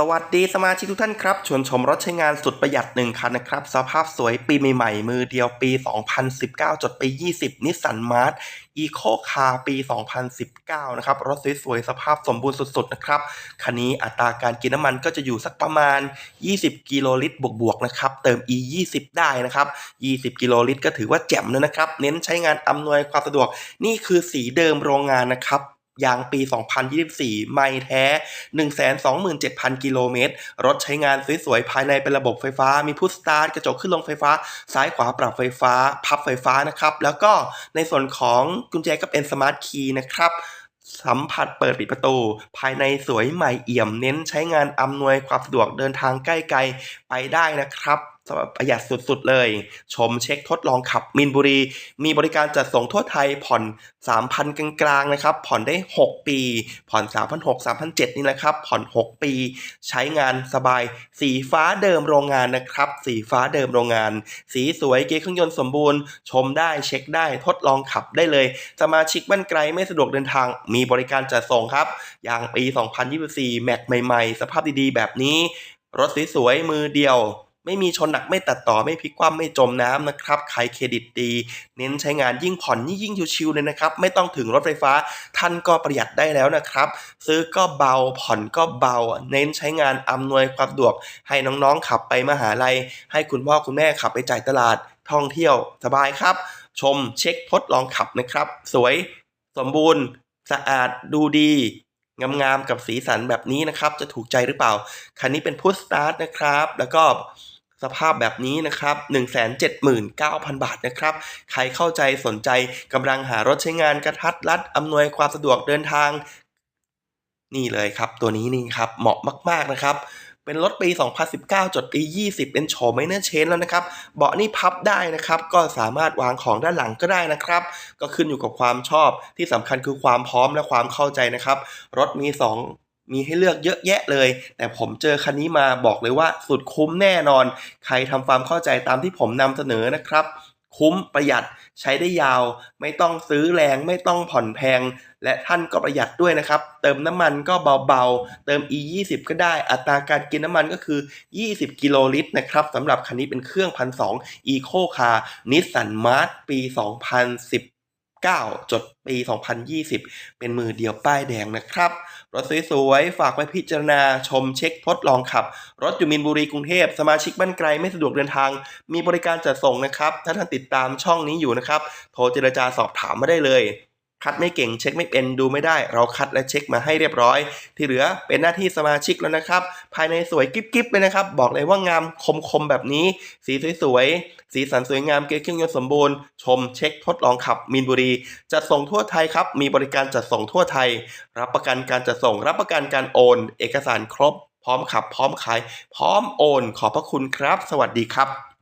สวัสดีสมาชิกทุกท่านครับ ชวนชมรถใช้งานสุดประหยัด1คันนะครับ สภาพสวยปีใหม่ๆ มือเดียวปี 2019 จดปี20 นิสสันมาร์ e อีโคคาปี 2019 นะครับ รถสวยๆ สภาพสมบูรณ์สุดๆ นะครับ คันนี้อัตราการกินน้ำมันก็จะอยู่สักประมาณ 20 กิโลลิตรบวกๆ นะครับ เติม e 20ได้นะครับ 20 กิโลลิตรก็ถือว่าแจ่มเลยนะครับ เน้นใช้งานอำนวยความสะดวก นี่คือสีเดิมโรงงานนะครับ ยางปี 2024 ไม่แท้ 127,000 กิโลเมตร รถใช้งานสวยๆ ภายในเป็นระบบไฟฟ้า มีพุชสตาร์ท กระจกขึ้นลงไฟฟ้า ซ้ายขวาปรับไฟฟ้า พับไฟฟ้านะครับ แล้วก็ในส่วนของกุญแจก็เป็นสมาร์ทคีย์นะครับสัมผัสเปิดปิดประตู ภายในสวยใหม่เอี่ยมเน้นใช้งานอำนวยความสะดวกเดินทางใกล้ไกลไปได้นะครับ สำหรับประหยัดสุดๆเลย ชมเช็คทดลองขับมินบุรี มีบริการจัดส่งทั่วไทยผ่อน 3,000 กลางๆนะครับ ผ่อนได้ 6 ปี ผ่อน 3,600 3,700 นี่แหละครับ ผ่อน 6 ปี ใช้งานสบาย สีฟ้าเดิมโรงงานนะครับ สีฟ้าเดิมโรงงาน สีสวยเกียร์เครื่องยนต์สมบูรณ์ ชมได้เช็คได้ทดลองขับได้เลย สมาชิกบ้านไกลไม่สะดวกเดินทาง มีบริการจัดส่งครับอย่างปี 2024 แม็กใหม่ ๆ สภาพดีๆ แบบนี้ รถสวยๆมือเดียว ไม่มีชนหนักไม่ตัดต่อไม่พลิกคว่ำไม่จมน้ำนะครับใครเครดิตดี เน้นใช้งานยิ่งผ่อนยิ่งยิ่งชิวๆเลยนะครับ ไม่ต้องถึงรถไฟฟ้า ท่านก็ประหยัดได้แล้วนะครับ ซื้อก็เบาผ่อนก็เบา เน้นใช้งานอำนวยความสะดวก ให้น้องๆขับไปมหาลัย ให้คุณพ่อคุณแม่ขับไปจ่ายตลาด ท่องเที่ยวสบายครับ ชมเช็คทดลองขับนะครับ สวย สมบูรณ์ สะอาดดูดีงามๆกับสีสันแบบนี้นะครับ จะถูกใจหรือเปล่า คันนี้เป็นพุ s สตาร์ทนะครับ แล้วก็ สภาพแบบนี้นะครับ 179,000 บาทนะครับ ใครเข้าใจสนใจกำลังหารถใช้งานกระทัดรัดอำนวยความสะดวกเดินทาง นี่เลยครับ ตัวนี้นี่ครับ เหมาะมาก ๆ นะครับเป็นรถปี 2019 จดปี 20 เป็นโฉมไมเนอร์เชนแล้วนะครับ เบาะนี่พับได้นะครับ ก็สามารถวางของด้านหลังก็ได้นะครับ ก็ขึ้นอยู่กับความชอบ ที่สำคัญคือความพร้อมและความเข้าใจนะครับ รถมี 2 มีให้เลือกเยอะแยะเลย แต่ผมเจอคันนี้มาบอกเลยว่าสุดคุ้มแน่นอน ใครทำความเข้าใจตามที่ผมนำเสนอนะครับ คุ้มประหยัดใช้ได้ยาว ไม่ต้องซื้อแรงไม่ต้องผ่อนแพง และท่านก็ประหยัดด้วยนะครับ เติมน้ำมันก็เบาๆ เติม e 2 0ก็ได้อัตราการกินน้ำมันก็คือ 20 กิโลลิตรนะครับสำหรับคันนี้เป็นเครื่อง1,200 Eco Car Nissan March ปี 2019 จดปี 2020 เป็นมือเดียวป้ายแดงนะครับ รถสวยๆ ฝากไว้พิจารณาชมเช็คทดลองขับ รถอยู่มินบุรีกรุงเทพ สมาชิกบ้านไกลไม่สะดวกเดินทาง มีบริการจัดส่งนะครับ ถ้าท่านติดตามช่องนี้อยู่นะครับ โทรเจรจาสอบถามมาได้เลย คัดไม่เก่งเช็คไม่เป็นดูไม่ได้ เราคัดและเช็คมาให้เรียบร้อย ที่เหลือเป็นหน้าที่สมาชิกแล้วนะครับ ภายในสวยกิ๊บๆเลยนะครับ บอกเลยว่างามคมๆแบบนี้ สีสวยๆสีสันสวยงามเกียร์เครื่องยนต์สมบูรณ์ ชมเช็คทดลองขับมินบุรีจัดส่งทั่วไทยครับมีบริการจัดส่งทั่วไทย รับประกันการจัดส่ง รับประกันการโอน เอกสารครบ พร้อมขับ พร้อมขาย พร้อมโอน ขอบพระคุณครับ สวัสดีครับ